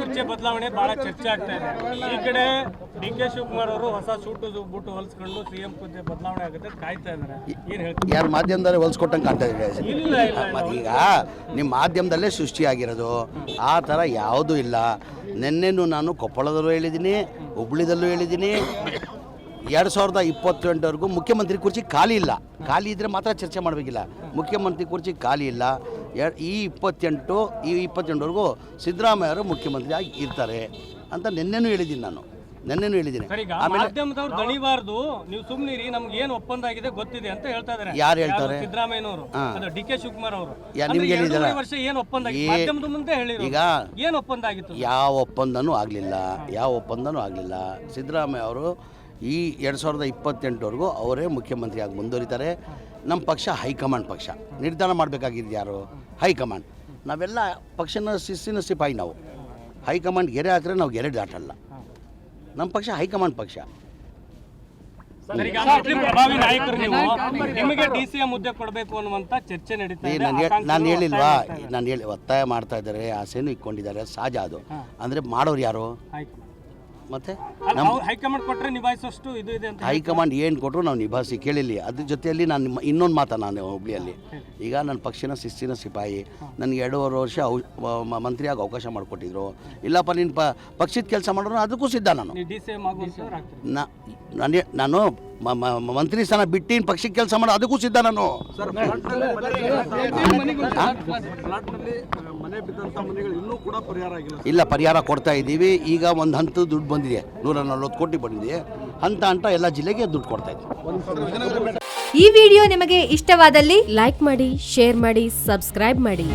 ಹುದ್ದೆ ಬದಲಾವಣೆ ಬಹಳ ಚರ್ಚೆ ಆಗ್ತಾ ಇದೆ. ಈ ಕಡೆ ಡಿ ಕೆ ಶಿವಕುಮಾರ್ ಅವರು ಹೊಸ ಸೂಟು ಬೂಟು ಹೊಲಿಸ್ಕೊಂಡು ಸಿಎಂ ಕುರ್ಚಿ ಬದಲಾವಣೆ ಆಗುತ್ತೆ ಕಾಯ್ತಾ ಇದ್ದಾರೆ. ಏನ್ ಹೇಳ್ತೀವಿ ಯಾರು ಮಾಧ್ಯಮದಲ್ಲಿ ಹೊಲಿಸ್ಕೊಟ್ಟಂಗೆ ಕಾಣ್ತಾ ಇದೆ ಈಗ ನಿಮ್ಮ ಮಾಧ್ಯಮದಲ್ಲೇ ಸೃಷ್ಟಿಯಾಗಿರೋದು ಆ ಥರ ಯಾವುದೂ ಇಲ್ಲ. ನಿನ್ನೆನೂ ನಾನು ಕೊಪ್ಪಳದಲ್ಲೂ ಹೇಳಿದ್ದೀನಿ ಹುಬ್ಳಿದಲ್ಲೂ ಹೇಳಿದ್ದೀನಿ ಎರಡು ಸಾವಿರದ ಇಪ್ಪತ್ತೆಂಟವರೆಗೂ ಮುಖ್ಯಮಂತ್ರಿ ಕುರ್ಚಿ ಖಾಲಿ ಇಲ್ಲ. ಖಾಲಿ ಇದ್ದರೆ ಮಾತ್ರ ಚರ್ಚೆ ಮಾಡಬೇಕಿಲ್ಲ. ಮುಖ್ಯಮಂತ್ರಿ ಕುರ್ಚಿ ಖಾಲಿ ಇಲ್ಲ. ಈ ಇಪ್ಪತ್ತೆಂಟು ಈ ಇಪ್ಪತ್ತೆಂಟವರೆಗೂ ಸಿದ್ದರಾಮಯ್ಯ ಅವರು ಮುಖ್ಯಮಂತ್ರಿ ಆಗಿ ಇರ್ತಾರೆ ಅಂತ ನಿನ್ನೆನೂ ಹೇಳಿದ್ದೀನಿ ನಾನು. ನಿನ್ನೆನೂ ಹೇಳಿದ್ದೀನಿ. ಮಾಧ್ಯಮದವ್ರು ದಣಿಬಾರ್ದು. ನೀವು ಸುಮ್ನಿರಿ ನಮ್ಗೆ ಏನು ಒಪ್ಪಂದ ಆಗಿದೆ ಗೊತ್ತಿದೆ ಅಂತ ಹೇಳ್ತಾ ಇದ್ದಾರೆ ಯಾರು ಹೇಳ್ತಾರೆ? ಸಿದ್ದರಾಮಯ್ಯನವರು. ಡಿ ಕೆ ಶಿವಕುಮಾರ್ ಅವರು. ನಿಮ್ಗೆ? ವರ್ಷ ಏನು ಒಪ್ಪಂದ ಮಾಧ್ಯಮದ ಮುಂದೆ ಹೇಳಿರೋ ಈಗ ಏನು ಒಪ್ಪಂದ ಆಗಿತ್ತು? ಯಾವ ಒಪ್ಪಂದನೂ ಆಗಲಿಲ್ಲ. ಯಾವ ಒಪ್ಪಂದನೂ ಆಗಲಿಲ್ಲ. ಸಿದ್ದರಾಮಯ್ಯ ಅವರು ಈ ಎರಡು ಸಾವಿರದ ಇಪ್ಪತ್ತೆಂಟವರೆಗೂ ಅವರೇ ಮುಖ್ಯಮಂತ್ರಿಯಾಗಿ ಮುಂದುವರಿತಾರೆ. ನಮ್ಮ ಪಕ್ಷ ಹೈಕಮಾಂಡ್ ಪಕ್ಷ. ನಿರ್ಧಾರ ಮಾಡಬೇಕಾಗಿದ್ದು ಯಾರು? ಹೈಕಮಾಂಡ್. ನಾವೆಲ್ಲ ಪಕ್ಷನ ಶಿಸ್ತಿನ ಸಿಪಾಯಿ ನಾವು. ಹೈಕಮಾಂಡ್ ಗೆರೆ ಹಾಕಿದ್ರೆ ನಾವು ಗೆರೆ ದಾಟಲ್ಲ. ನಮ್ಮ ಪಕ್ಷ ಹೈಕಮಾಂಡ್ ಪಕ್ಷ. ನಾನು ಹೇಳಿಲ್ವಾ. ನಾನು ಹೇಳಿ ಒತ್ತಾಯ ಮಾಡ್ತಾ ಇದ್ದಾರೆ ಆಸೆನೂ ಇಟ್ಕೊಂಡಿದ್ದಾರೆ ಸಹಜ ಅದು. ಅಂದರೆ ಮಾಡೋರು ಯಾರು. ಮತ್ತೆ ಹೈಕಮಾಂಡ್ ಕೊಟ್ಟರೆ ನಿಭಾಯಿಸೋಷ್ಟು ಇದು ಇದೆ ಅಂತ ಹೈಕಮಾಂಡ್ ಏನು ಕೊಟ್ಟರು ನಾವು ನಿಭಾಯಿಸಿ ಕೇಳಿಲ್ಲ. ಅದ್ರ ಜೊತೆಯಲ್ಲಿ ನಾನು ನಿಮ್ಮ ಇನ್ನೊಂದು ಮಾತ ನಾನು ಹುಬ್ಳಿಯಲ್ಲಿ. ಈಗ ನನ್ನ ಪಕ್ಷನ ಶಿಸ್ತಿನ ಸಿಪಾಯಿ ನನಗೆ ಎರಡೂವರೆ ವರ್ಷ ಮಂತ್ರಿಯಾಗಿ ಅವಕಾಶ ಮಾಡಿಕೊಟ್ಟಿದ್ರು. ಇಲ್ಲಪ್ಪ ನಿನ್ನ ಪ ಪಕ್ಷದ ಕೆಲಸ ಮಾಡೋರು ಅದಕ್ಕೂ ಸಿದ್ಧ ನಾನು. ನಾನೇ ನಾನು ಮ- ಮಂತ್ರಿ ಸ್ಥಾನ ಬಿಟ್ಟಿನ ಪಕ್ಷಕ್ಕೆ ಕೆಲಸ ಮಾಡೋ ಅದಕ್ಕೂ ಸಿದ್ಧ ನಾನು. ಫ್ಲಾಟ್ನಲ್ಲಿ ಮನೆ ಬಿದ್ದಂಥ ಮನೆಗಳು ಇನ್ನೂ ಕೂಡ ಪರಿಹಾರ ಆಗಿಲ್ಲ ಇಲ್ಲ ಪರಿಹಾರ ಕೊಡ್ತಾ ಇದ್ದೀವಿ. ಈಗ ಒಂದು ಹಂತ ದುಡ್ಡು ಬಂದಿದೆ. ನೂರ ನಲ್ವತ್ತು ಕೋಟಿ ಬಂದಿದೆ. ಹಂತ ಹಂತ ಎಲ್ಲ ಜಿಲ್ಲೆಗೆ ದುಡ್ಡು ಕೊಡ್ತಾ ಇದ್ದೀವಿ. ಈ ವಿಡಿಯೋ ನಿಮಗೆ ಇಷ್ಟವಾದಲ್ಲಿ ಲೈಕ್ ಮಾಡಿ ಶೇರ್ ಮಾಡಿ ಸಬ್ಸ್ಕ್ರೈಬ್ ಮಾಡಿ.